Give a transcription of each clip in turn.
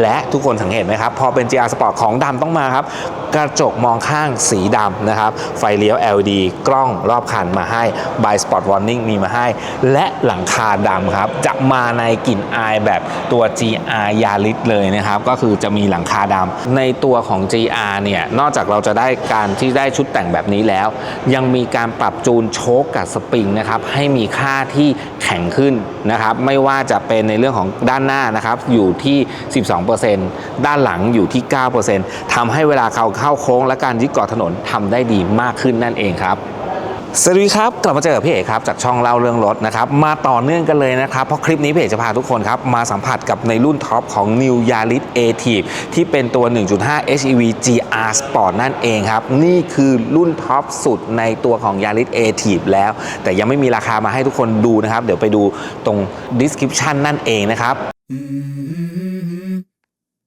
และทุกคนสังเกตไหมครับ พอเป็น GR Sport ของดำต้องมาครับ กระจกมองข้างสีดำนะครับ ไฟเลี้ยว LED กล้องรอบคันมาให้ by Spot Warning มีมาให้ และหลังคาดำครับ จะมาในกลิ่นอายแบบตัว GR Yaris เลยนะครับ ก็คือจะมีหลังคาดำในตัวของ GR เนี่ย นอกจากเราจะได้การที่ได้ชุดแต่งแบบนี้แล้ว ยังมีการปรับจูนโชคกับสปริงนะครับ ให้มีค่าที่แข็งขึ้นนะครับ ไม่ว่าจะเป็นในเรื่องของด้านหน้านะครับ อยู่ที่ 12ด้านหลังอยู่ที่ 9%ทำให้เวลาเขาเข้าโค้ง และการยึดเกาะถนนทำได้ดีมากขึ้นนั่นเองครับสวัสดีครับกลับมาเจอกับพี่เอกครับจากช่องเล่าเรื่องรถนะครับมาต่อเนื่องกันเลยนะครับเพราะคลิปนี้พี่เอกจะพาทุกคนครับมาสัมผัสกับในรุ่นท็อปของ New Yaris a t i v ที่เป็นตัว 1.5 HEV GR Sport นั่นเองครับนี่คือรุ่นท็อปสุดในตัวของ Yaris a t i v แล้ว แต่ยังไม่มีราคามาให้ทุกคนดูนะครับ เดี๋ยวไปดูตรง description นั่นเองนะครับ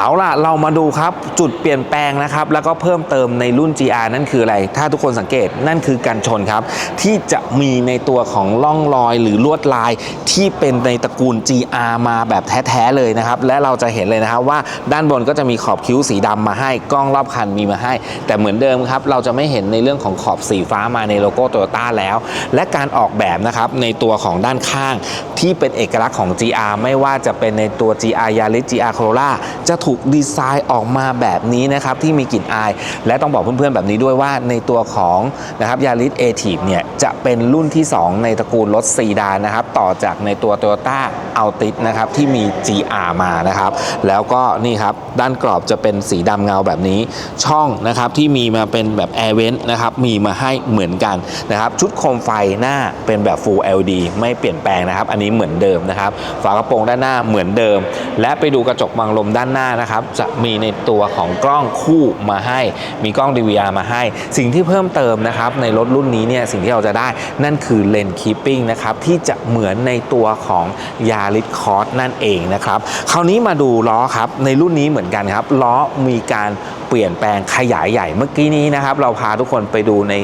เอาล่ะ เรามาดูครับจุดเปลี่ยนแปลงนะครับ แล้วก็เพิ่มเติมในรุ่น GR นั่นคืออะไร ถ้าทุกคนสังเกตนั่นคือการชนครับ ที่จะมีในตัวของล่องรอยหรือลวดลายที่เป็นในตระกูล GR มาแบบแท้ๆเลยนะครับ และเราจะเห็นเลยนะครับว่าด้านบนก็จะมีขอบคิ้วสีดำมาให้กล้องรอบคันมีมาให้ แต่เหมือนเดิมครับ เราจะไม่เห็นในเรื่องของขอบสีฟ้ามาในโลโก้โตโยต้าแล้ว และการออกแบบนะครับในตัวของด้านข้าง ที่เป็นเอกลักษณ์ของ GR ไม่ว่าจะเป็นในตัว GR Yaris GR Corolla จะถููกดีไซน์ออกมาแบบนี้นะครับที่มีกลิ่นอาย และต้องบอกเพื่อนๆแบบนี้ด้วยว่าในตัวของนะครับ Yaris a t i v เนี่ยจะเป็นรุ่นที่ 2 ในตระกูลรถซีดานนะครับต่อจากในตัว Toyota Altis นะครับที่มี GR มานะครับ แล้วก็นี่ครับด้านกรอบจะเป็นสีดำเงาแบบนี้ ช่องนะครับที่มีมาเป็นแบบ Air Vent นะครับมีมาให้เหมือนกันนะครับชุดโคมไฟหน้าเป็นแบบ Full LED ไม่เปลี่ยนแปลงนะครับ อันนี้เหมือนเดิมนะครับ ฝากระโปรงด้านหน้าเหมือนเดิม และไปดูกระจกบังลมด้านหน้านะครับ จะมีในตัวของกล้องคู่มาให้ มีกล้อง DVR มาให้ สิ่งที่เพิ่มเติมนะครับในรถรุ่นนี้เนี่ยสิ่งที่เราจะได้นั่นคือเลนคีปิ้งนะครับที่จะเหมือนในตัวของ Yaris Cross นั่นเองนะครับคราวนี้มาดูล้อครับในรุ่นนี้เหมือนกันครับล้อมีการเปลี่ยนแปลงขยายใหญ่เมื่อกี้นี้นะครับ เราพาทุกคนไปดูใน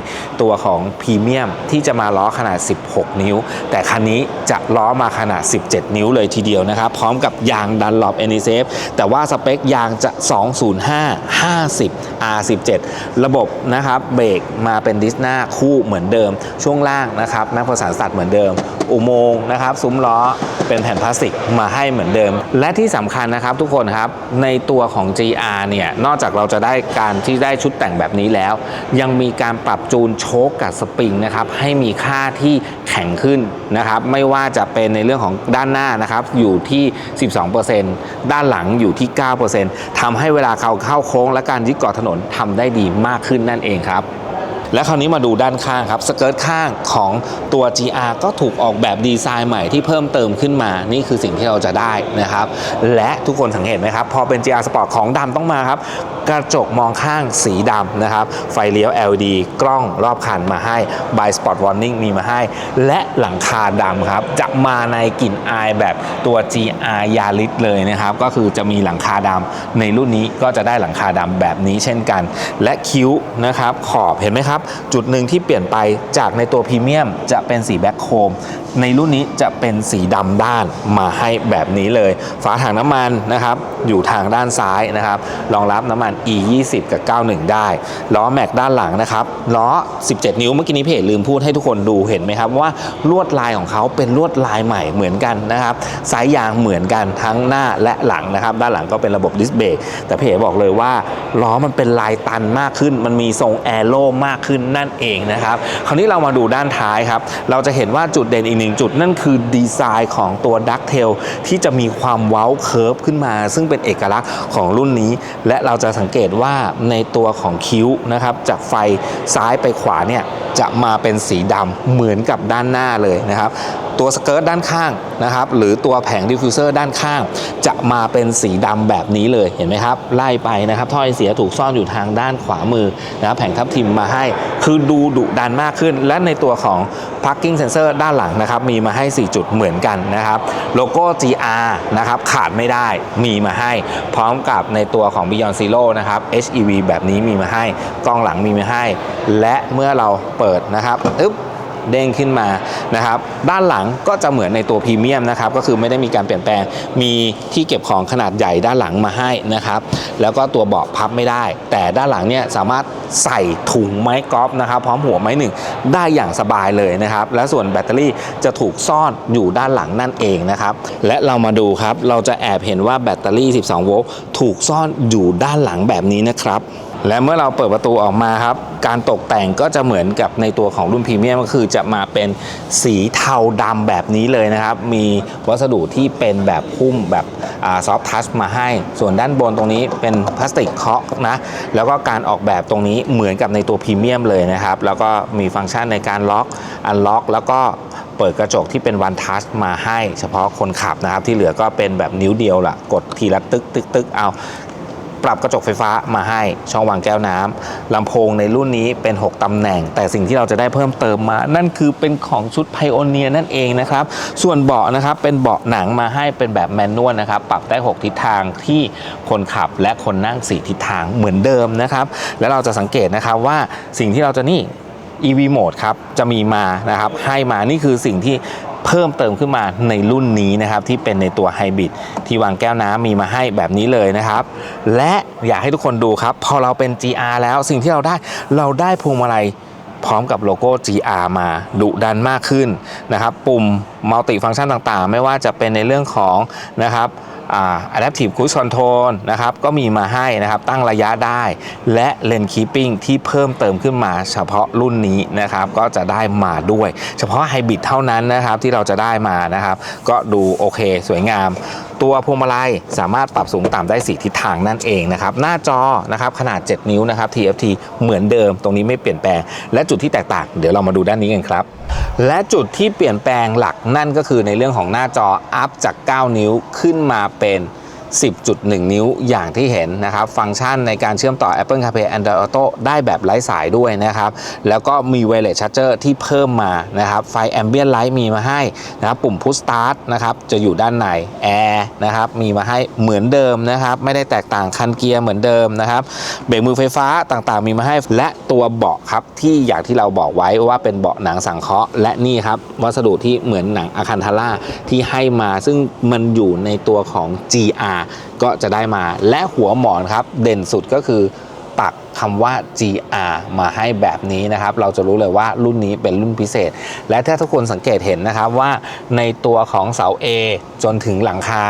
ตัวของพรีเมียมที่จะมาล้อขนาด 16 นิ้ว แต่คันนี้จะล้อมาขนาด 17 นิ้วเลยทีเดียวนะครับ พร้อมกับยางดนหลบ a n i s a f e แต่ว่าสเปคยางจะ 205 50 R17 ระบบนะครับเบรกมาเป็นดิสหน้าคู่เหมือนเดิม ช่วงล่างนะครับแม็กพอสานสัตว์เหมือนเดิม อุโมงค์นะครับซุ้มล้อเป็นแผ่นพลาสติกมาให้เหมือนเดิม และที่สำคัญนะครับทุกคนครับในตัวของ GR เนี่ยนอกจากเราจะได้การที่ได้ชุดแต่งแบบนี้แล้ว ยังมีการปรับจูนโชคกับสปริงนะครับให้มีค่าที่แข็งขึ้นนะครับไม่ว่าจะเป็นในเรื่องของด้านหน้านะครับอยู่ที่ 12%ด้านหลังอยู่ที่ 9%ทำให้เวลาเขาเข้าโค้งและการยึดเกาะถนนทำได้ดีมากขึ้นนั่นเองครับ และคราวนี้มาดูด้านข้างครับสเกิร์ตข้างของตัว GR ก็ถูกออกแบบดีไซน์ใหม่ที่เพิ่มเติมขึ้นมา นี่คือสิ่งที่เราจะได้นะครับและทุกคนสังเกตไหมครับ พอเป็น GR Sport ของดำต้องมาครับ กระจกมองข้างสีดำนะครับไฟเลี้ยว LED กล้องรอบคันมาให้ by Spot Warning มีมาให้ และหลังคาดำครับ จะมาในกลิ่นอายแบบตัว GR Yaris เลยนะครับ ก็คือจะมีหลังคาดำในรุ่นนี้ก็จะได้หลังคาดำแบบนี้เช่นกัน และคิ้วนะครับขอบเห็นไหมครับจุดหนึ่งที่เปลี่ยนไปจากในตัวพรีเมียมจะเป็นสีแบ็คโคมในรุ่นนี้จะเป็นสีดำด้านมาให้แบบนี้เลย ฝาถังน้ำมันนะครับอยู่ทางด้านซ้ายนะครับรองรับน้ำมัน e 2 0กับ 91 ได้ล้อแม็กด้านหลังนะครับล้อ 17 นิ้วเมื่อกี้นี้เพจลืมพูดให้ทุกคนดูเห็นไหมครับว่าลวดลายของเขาเป็นลวดลายใหม่เหมือนกันนะครับสายยางเหมือนกันทั้งหน้าและหลังนะครับ ด้านหลังก็เป็นระบบดิสเบรกแต่เพจบอกเลยว่าล้อมันเป็นลายตันมากขึ้น มันมีทรงแอโร่มากขึ้นนั่นเองนะครับ คราวนี้เรามาดูด้านท้ายครับ เราจะเห็นว่าจุดเด่นอีกหนึ่งจุดนั่นคือดีไซน์ของตัวดักเทลที่จะมีความเว้าเคิร์ฟขึ้นมา ซึ่งเป็นเอกลักษณ์ของรุ่นนี้ และเราจะสังเกตว่าในตัวของคิ้วนะครับจากไฟซ้ายไปขวาเนี่ยจะมาเป็นสีดำเหมือนกับด้านหน้าเลยนะครับ ตัวสเกิร์ตด้านข้างนะครับหรือตัวแผงดิฟฟิวเซอร์ด้านข้าง จะมาเป็นสีดำแบบนี้เลยเห็นไหมครับ ไล่ไปนะครับท่อไอเสียถูกซ่อนอยู่ทางด้านขวามือนะครับแผงทับทิมมาให้ คือดูดุดันมากขึ้น และในตัวของ parking sensor ด้านหลังนะครับมีมาให้ 4 จุดเหมือนกันนะครับโลโก้ GR นะครับขาดไม่ได้มีมาให้ พร้อมกับในตัวของ Beyond Zero นะครับ HEV แบบนี้มีมาให้กล้องหลังมีมาให้ และเมื่อเราเปิดนะครับอึ๊บ เด้งขึ้นมานะครับด้านหลังก็จะเหมือนในตัวพรีเมียมนะครับก็คือไม่ได้มีการเปลี่ยนแปลงมีที่เก็บของขนาดใหญ่ด้านหลังมาให้นะครับแล้วก็ตัวเบาะพับไม่ได้ แต่ด้านหลังเนี่ยสามารถใส่ถุงไม้กอล์ฟนะครับพร้อมหัวไม้หนึ่งได้อย่างสบายเลยนะครับและส่วนแบตเตอรี่จะถูกซ่อนอยู่ด้านหลังนั่นเองนะครับและเรามาดูครับเราจะแอบเห็นว่าแบตเตอรี่ 12 โวลต์ถูกซ่อนอยู่ด้านหลังแบบนี้นะครับ และเมื่อเราเปิดประตูออกมาครับ การตกแต่งก็จะเหมือนกับในตัวของรุ่นพรีเมียมก็คือจะมาเป็นสีเทาดำแบบนี้เลยนะครับ มีวัสดุที่เป็นแบบหุ้มแบบซอฟทัชมาให้ ส่วนด้านบนตรงนี้เป็นพลาสติกเคาะนะ แล้วก็การออกแบบตรงนี้เหมือนกับในตัวพรีเมียมเลยนะครับ แล้วก็มีฟังก์ชันในการล็อก อันล็อก แล้วก็เปิดกระจกที่เป็นวันทัชมาให้ เฉพาะคนขับนะครับ ที่เหลือก็เป็นแบบนิ้วเดียวละกดทีละตึกตึกตึกเอา ปรับกระจกไฟฟ้ามาให้ช่องวางแก้วน้ำลำโพงในรุ่นนี้เป็น 6ตำแหน่ง แต่สิ่งที่เราจะได้เพิ่มเติมมา นั่นคือเป็นของชุดไพโอเนียนั่นเองนะครับ ส่วนเบาะนะครับเป็นเบาะหนังมาให้เป็นแบบแมนนวลนะครับ ปรับได้ 6 ทิศทางที่คนขับและคนนั่ง 4 ทิศทางเหมือนเดิมนะครับ แล้วเราจะสังเกตนะครับว่าสิ่งที่เราจะนี่ EV Mode ครับ จะมีมานะครับ ให้มา นี่คือสิ่งที่ เพิ่มเติมขึ้นมาในรุ่นนี้นะครับที่เป็นในตัวไฮบริดที่วางแก้วน้ำมีมาให้แบบนี้เลยนะครับ และอยากให้ทุกคนดูครับพอเราเป็น GR แล้วสิ่งที่เราได้เราได้พวงมาลัยพร้อมกับโลโก้ GR มาดุดันมากขึ้นนะครับ ปุ่มมัลติฟังก์ชันต่างๆ ไม่ว่าจะเป็นในเรื่องของนะครับ adaptive cruise control นะครับก็มีมาให้นะครับตั้งระยะได้ และ lane keeping ที่เพิ่มเติมขึ้นมาเฉพาะรุ่นนี้นะครับก็จะได้มาด้วย เฉพาะไฮบริดเท่านั้นนะครับที่เราจะได้มานะครับก็ดูโอเค สวยงามตัวพวงมาลัยสามารถปรับสูงต่ำได้ 4 ทิศทางนั่นเองนะครับ หน้าจอนะครับขนาด 7 นิ้วนะครับ TFT เหมือนเดิม ตรงนี้ไม่เปลี่ยนแปลง และจุดที่แตกต่างเดี๋ยวเรามาดูด้านนี้กันครับ และจุดที่เปลี่ยนแปลงหลักนั่นก็คือในเรื่องของหน้าจออัพจาก 9 นิ้วขึ้นมาเป็น 10.1 นิ้วอย่างที่เห็นนะครับ ฟังก์ชันในการเชื่อมต่อ Apple CarPlay Android Auto ได้แบบไร้สายด้วยนะครับ แล้วก็มี Wireless Charger ที่เพิ่มมานะครับ ไฟ Ambient Light มีมาให้นะครับ ปุ่ม Push Start นะครับจะอยู่ด้านใน Air นะครับมีมาให้เหมือนเดิมนะครับ ไม่ได้แตกต่างคันเกียร์เหมือนเดิมนะครับเบรกมือไฟฟ้าต่างๆ มีมาให้และตัวเบาะครับที่อย่างที่เราบอกไว้ว่าเป็นเบาะหนังสังเคราะห์และนี่ครับวัสดุที่เหมือนหนังอาคันทาร่าที่ให้มาซึ่งมันอยู่ในตัวของ GR ก็จะได้มาและหัวหมอนครับเด่นสุดก็คือปักคำว่า GR มาให้แบบนี้นะครับ เราจะรู้เลยว่ารุ่นนี้เป็นรุ่นพิเศษ และถ้าทุกคนสังเกตเห็นนะครับว่าในตัวของเสา A จนถึงหลังคา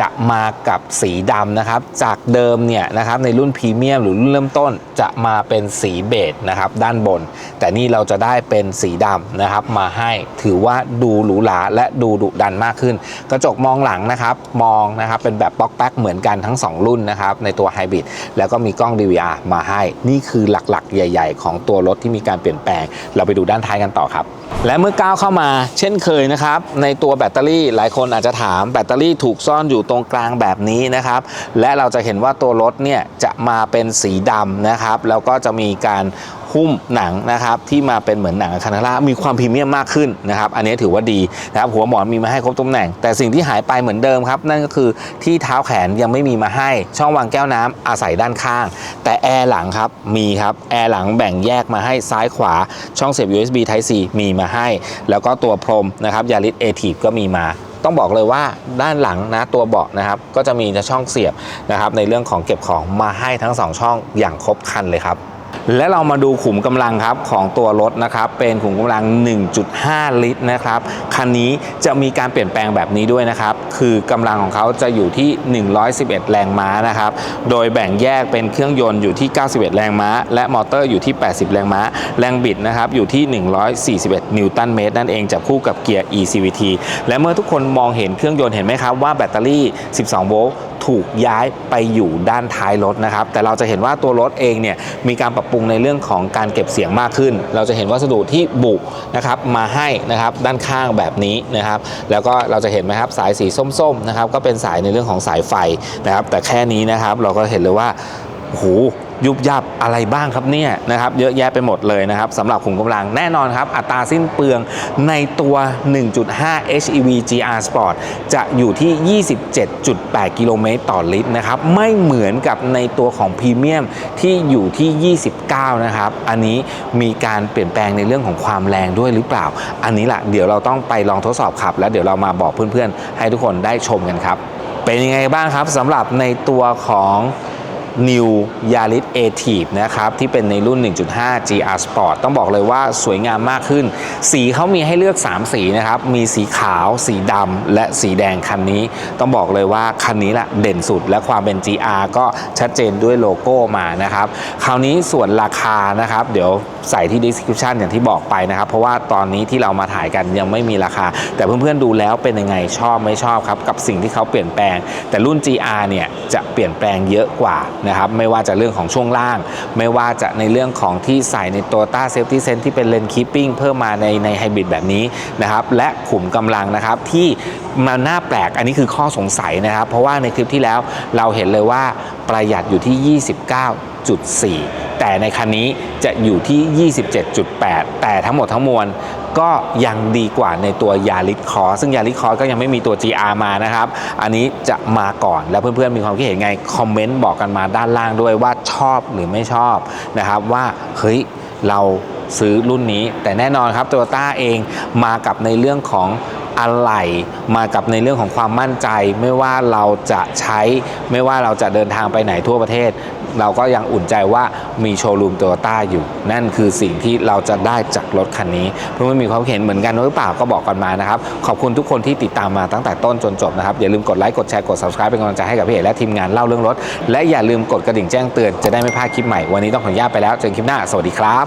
จะมากับสีดำนะครับ จากเดิมเนี่ยนะครับในรุ่นพรีเมียมหรือรุ่นเริ่มต้นจะมาเป็นสีเบจนะครับด้านบน แต่นี่เราจะได้เป็นสีดำนะครับมาให้ถือว่าดูหรูหราและดูดุดันมากขึ้น กระจกมองหลังนะครับมองนะครับเป็นแบบป๊อกแป๊กเหมือนกันทั้ง 2 รุ่นนะครับในตัวไฮบริดแล้วก็มีกล้อง DVR มาให้ นี่คือหลักๆ ใหญ่ ๆ ของตัวรถที่มีการเปลี่ยนแปลง เราไปดูด้านท้ายกันต่อครับ และเมื่อก้าวเข้ามาเช่นเคยนะครับ ในตัวแบตเตอรี่หลายคนอาจจะถามแบตเตอรี่ถูกซ่อนอยู่ตรงกลางแบบนี้นะครับ และเราจะเห็นว่าตัวรถเนี่ยจะมาเป็นสีดำนะครับ แล้วก็จะมีการ หุ้มหนังนะครับที่มาเป็นเหมือนหนังคานาร่ามีความพรีเมียมมากขึ้นนะครับอันนี้ถือว่าดีนะครับหัวหมอนมีมาให้ครบตำแหน่ง แต่สิ่งที่หายไปเหมือนเดิมครับนั่นก็คือที่เท้าแขนยังไม่มีมาให้ ช่องวางแก้วน้ำอาศัยด้านข้าง แต่แอร์หลังครับมีครับแอร์หลังแบ่งแยกมาให้ซ้ายขวาช่องเสียบ USB Type C มีมาให้ แล้วก็ตัวพรมนะครับยาริสเอทีก็มีมาต้องบอกเลยว่าด้านหลังนะตัวเบาะนะครับก็จะมีช่องเสียบนะครับในเรื่องของเก็บของมาให้ทั้งสองช่องอย่างครบครันเลยครับ และเรามาดูขุมกำลังครับของตัวรถนะครับเป็นขุมกำลัง 1.5 ลิตรนะครับคันนี้จะมีการเปลี่ยนแปลงแบบนี้ด้วยนะครับคือกำลังของเขาจะอยู่ที่ 111 แรงม้านะครับโดยแบ่งแยกเป็นเครื่องยนต์อยู่ที่ 91 แรงม้า และมอเตอร์อยู่ที่ 80 แรงม้า แรงบิดนะครับอยู่ที่ 141 นิวตันเมตรนั่นเองจับคู่กับเกียร์ eCVT และเมื่อทุกคนมองเห็นเครื่องยนต์เห็นไหมครับว่าแบตเตอรี่ 12 โวลต์ถูกย้ายไปอยู่ด้านท้ายรถนะครับแต่เราจะเห็นว่าตัวรถเองเนี่ยมีการปรับปรุงในเรื่องของการเก็บเสียงมากขึ้น เราจะเห็นวัสดุที่บุนะครับมาให้นะครับด้านข้างแบบนี้นะครับแล้วก็เราจะเห็นไหมครับสายสีส้มๆนะครับก็เป็นสายในเรื่องของสายไฟนะครับแต่แค่นี้นะครับเราก็เห็นเลยว่าโอ้โห ยุบยับอะไรบ้างครับเนี่ยนะครับเยอะแยะไปหมดเลยนะครับสำหรับขุมกำลังแน่นอนครับ อัตราสิ้นเปลืองในตัว 1.5 HEV GR Sport จะอยู่ที่ 27.8 กิโลเมตรต่อลิตรนะครับไม่เหมือนกับในตัวของพรีเมียมที่อยู่ที่ 29 นะครับ อันนี้มีการเปลี่ยนแปลงในเรื่องของความแรงด้วยหรือเปล่า อันนี้แหละเดี๋ยวเราต้องไปลองทดสอบขับ แล้วเดี๋ยวเรามาบอกเพื่อนๆ ให้ทุกคนได้ชมกันครับ เป็นยังไงบ้างครับสำหรับในตัวของ New Yaris a t i v e นะครับที่เป็นในรุ่น 1.5 GR Sport ต้องบอกเลยว่าสวยงามมากขึ้น สีเขามีให้เลือก 3 สีนะครับมีสีขาว สีดำและสีแดงคันนี้ ต้องบอกเลยว่าคันนี้แหละเด่นสุด และความเป็น GR ก็ชัดเจนด้วยโลโก้มานะครับ คราวนี้ส่วนราคานะครับ เดี๋ยวใส่ที่ description อย่างที่บอกไปนะครับ เพราะว่าตอนนี้ที่เรามาถ่ายกันยังไม่มีราคา แต่เพื่อนๆดูแล้วเป็นยังไงชอบไม่ชอบครับกับสิ่งที่เขาเปลี่ยนแปลง แต่รุ่น GR เนี่ยจะเปลี่ยนแปลงเยอะกว่านะครับไม่ว่าจะเรื่องของช่วงล่าง ไม่ว่าจะในเรื่องของที่ใส่ในตัวต้าเซฟตี้เซนที่เป็นเลนคีปปิ้งเพิ่มมาในในไฮบริดแบบนี้นะครับและขุมกำลังนะครับที่มันน่าแปลกอันนี้คือข้อสงสัยนะครับ เพราะว่าในคลิปที่แล้วเราเห็นเลยว่าประหยัดอยู่ที่ 29.4 แต่ในคันนี้จะอยู่ที่ 27.8 แต่ทั้งหมดทั้งมวล ก็ยังดีกว่าในตัวยาลิสคอซึ่งยาลิสคอก็ยังไม่มีตัว GR มานะครับ อันนี้จะมาก่อนแล้วเพื่อนๆมีความคิดเห็นไง คอมเมนต์บอกกันมาด้านล่างด้วยว่าชอบหรือไม่ชอบนะครับว่าเฮ้ยเราซื้อรุ่นนี้ แต่แน่นอนครับโตโยต้าเองมากับในเรื่องของ อะไหล่มากับในเรื่องของความมั่นใจ ไม่ว่าเราจะใช้ ไม่ว่าเราจะเดินทางไปไหนทั่วประเทศ เราก็ยังอุ่นใจว่ามีโชว์รูมโตโยต้าอยู่ นั่นคือสิ่งที่เราจะได้จากรถคันนี้เพื่อนๆมีความเห็นเหมือนกันหรือเปล่าก็บอกกันมานะครับขอบคุณทุกคนที่ติดตามมาตั้งแต่ต้นจนจบนะครับอย่าลืมกดไลค์กดแชร์กด subscribe เป็นกำลังใจให้กับพี่เอกและทีมงานเล่าเรื่องรถและอย่าลืมกดกระดิ่งแจ้งเตือนจะได้ไม่พลาดคลิปใหม่วันนี้ต้องขออนุญาตไปแล้วเจอกันคลิปหน้าสวัสดีครับ